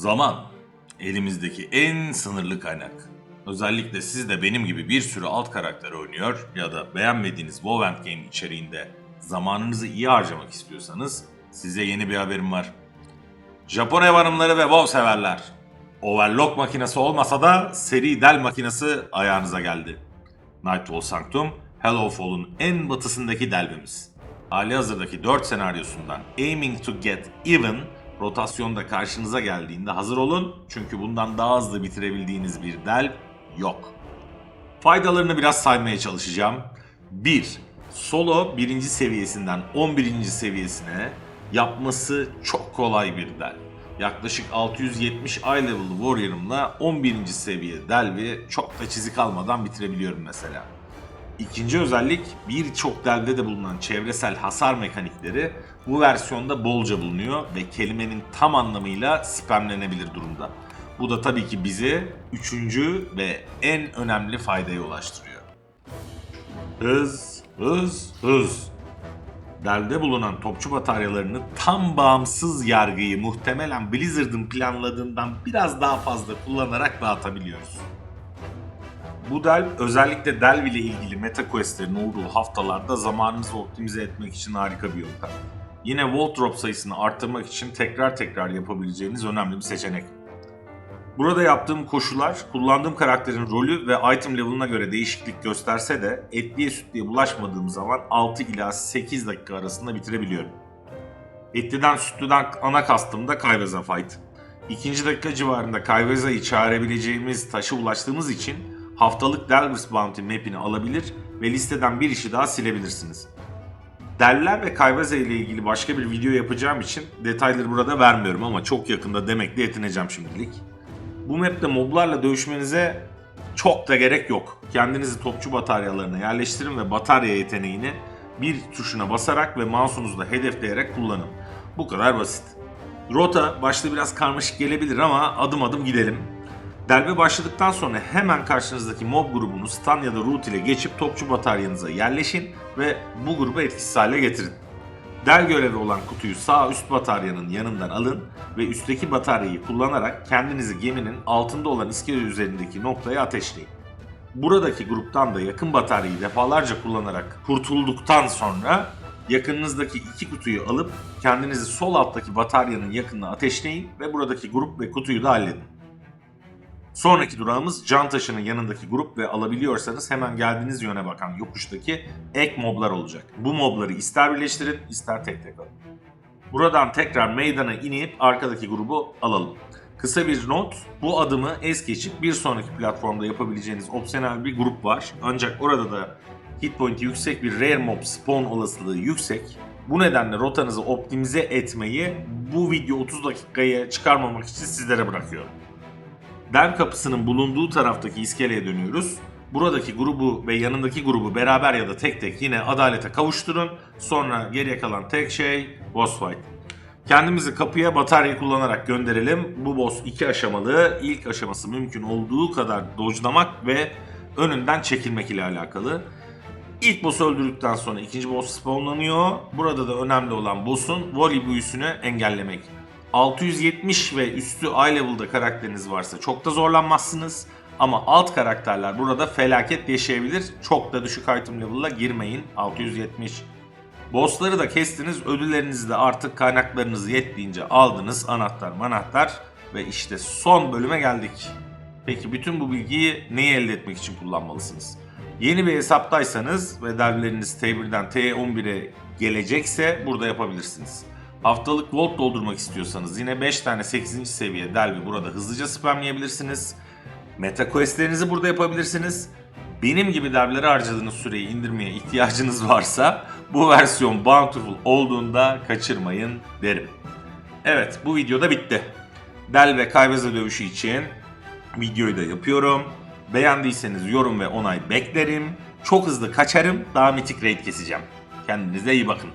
Zaman elimizdeki en sınırlı kaynak. Özellikle siz de benim gibi bir sürü alt karakter oynuyor ya da beğenmediğiniz WoW Endgame içeriğinde zamanınızı iyi harcamak istiyorsanız size yeni bir haberim var. Japon ev hanımları ve WoW severler. Overlock makinesi olmasa da seri del makinesi ayağınıza geldi. Nightfall Sanctum, Hellowfall'un en batısındaki delvimiz. Hali hazırdaki 4 senaryosundan Aiming to Get Even rotasyonda karşınıza geldiğinde hazır olun çünkü bundan daha hızlı bitirebildiğiniz bir delv yok. Faydalarını biraz saymaya çalışacağım. 1. Solo 1. seviyesinden 11. seviyesine yapması çok kolay bir delv. Yaklaşık 670 eye level warrior'ımla 11. seviye delvi çok da çizik almadan bitirebiliyorum mesela. İkinci özellik birçok delvde de bulunan çevresel hasar mekanikleri bu versiyonda bolca bulunuyor ve kelimenin tam anlamıyla spamlenebilir durumda. Bu da tabii ki bizi üçüncü ve en önemli faydaya ulaştırıyor. Hız, hız, hız. Delvde bulunan topçu bataryalarını tam bağımsız yargıyı muhtemelen Blizzard'ın planladığından biraz daha fazla kullanarak dağıtabiliyoruz. Bu delv özellikle delv ile ilgili meta questlerin olduğu haftalarda zamanınızı optimize etmek için harika bir yöntem. Yine Volt Drop sayısını arttırmak için tekrar tekrar yapabileceğiniz önemli bir seçenek. Burada yaptığım koşular kullandığım karakterin rolü ve item level'ına göre değişiklik gösterse de etliye sütlüye bulaşmadığım zaman 6 ila 8 dakika arasında bitirebiliyorum. Etliden sütlüden ana kastımda Kayveza fight. İkinci dakika civarında Kayveza'yı çağırabileceğimiz taşa ulaştığımız için haftalık Delvers Bounty map'ini alabilir ve listeden bir işi daha silebilirsiniz. Derler ve Kayveza ile ilgili başka bir video yapacağım için detayları burada vermiyorum ama çok yakında demekle yetineceğim şimdilik. Bu map'te moblarla dövüşmenize çok da gerek yok. Kendinizi topçu bataryalarına yerleştirin ve batarya yeteneğini bir tuşuna basarak ve mouse'unuzla hedefleyerek kullanın. Bu kadar basit. Rota başta biraz karmaşık gelebilir ama adım adım gidelim. Delve başladıktan sonra hemen karşınızdaki mob grubunu stun ya da root ile geçip topçu bataryanıza yerleşin ve bu grubu etkisiz hale getirin. Del görevi olan kutuyu sağ üst bataryanın yanından alın ve üstteki bataryayı kullanarak kendinizi geminin altında olan iskele üzerindeki noktaya ateşleyin. Buradaki gruptan da yakın bataryayı defalarca kullanarak kurtulduktan sonra yakınınızdaki iki kutuyu alıp kendinizi sol alttaki bataryanın yakınına ateşleyin ve buradaki grup ve kutuyu da halledin. Sonraki durağımız can taşının yanındaki grup ve alabiliyorsanız hemen geldiğiniz yöne bakan yokuştaki ek moblar olacak. Bu mobları ister birleştirin ister tek tek alın. Buradan tekrar meydana inip arkadaki grubu alalım. Kısa bir not, bu adımı es geçip bir sonraki platformda yapabileceğiniz opsiyonel bir grup var. Ancak orada da hit point'i yüksek bir rare mob spawn olasılığı yüksek. Bu nedenle rotanızı optimize etmeyi bu video 30 dakikaya çıkarmamak için sizlere bırakıyorum. Dev kapısının bulunduğu taraftaki iskeleye dönüyoruz. Buradaki grubu ve yanındaki grubu beraber ya da tek tek yine adalete kavuşturun. Sonra geriye kalan tek şey boss fight. Kendimizi kapıya batarya kullanarak gönderelim. Bu boss iki aşamalı. İlk aşaması mümkün olduğu kadar dodge'lamak ve önünden çekilmek ile alakalı. İlk boss'u öldürdükten sonra ikinci boss spawnlanıyor. Burada da önemli olan boss'un volley büyüsünü engellemek. 670 ve üstü eye level'da karakteriniz varsa çok da zorlanmazsınız. Ama alt karakterler burada felaket yaşayabilir. Çok da düşük item level'la girmeyin. 670. Bossları da kestiniz. Ödüllerinizi de artık kaynaklarınızı yettiğince aldınız. Anahtar manahtar. Ve işte son bölüme geldik. Peki bütün bu bilgiyi neyi elde etmek için kullanmalısınız? Yeni bir hesaptaysanız ve dergileriniz T1'den T11'e gelecekse burada yapabilirsiniz. Haftalık volt doldurmak istiyorsanız yine 5 tane 8. seviye delvi burada hızlıca spamlayabilirsiniz. Meta questlerinizi burada yapabilirsiniz. Benim gibi dervlere harcadığınız süreyi indirmeye ihtiyacınız varsa bu versiyon Bountiful olduğunda kaçırmayın derim. Evet bu videoda bitti. Del ve Kayveza dövüşü için videoyu da yapıyorum. Beğendiyseniz yorum ve onay beklerim. Çok hızlı kaçarım. Daha mitik raid keseceğim. Kendinize iyi bakın.